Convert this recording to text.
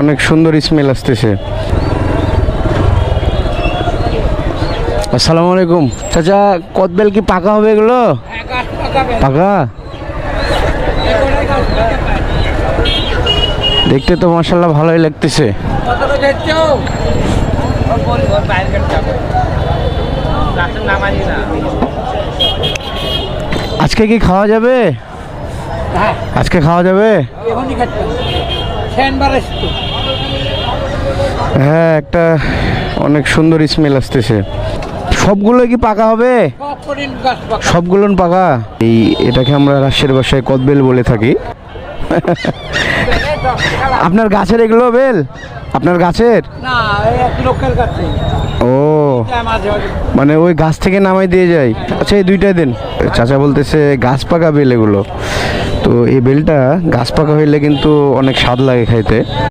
অনেক সুন্দর স্মেল আসতেছে। আসসালামু আলাইকুম। চাচা কদবেল কি পাকা হবে এগুলো? পাকা? দেখতে তো মার্শাল্লাহ ভালোই লাগতেছে। আজকে কি খাওয়া যাবে? আজকে খাওয়া যাবে? হ্যাঁ একটা অনেক সুন্দর স্মেল আসতেছে। সবগুলো কি পাকা হবে? সবগুলো পাকা? এই এটাকে আমরা রাজশাহীর ভাষায় কদবেল বলে থাকি। আপনার গাছের এগুলো বেল? আপনার গাছের? ও। মানে ওই গাছ থেকে নামাই দিয়ে যায়। আচ্ছা এই দুইটাই দেন। চাচা বলতেছে গাছ পাকা বেল এগুলো। তো এই বেলটা গাছ পাকা হইলে কিন্তু অনেক স্বাদ লাগে খাইতে।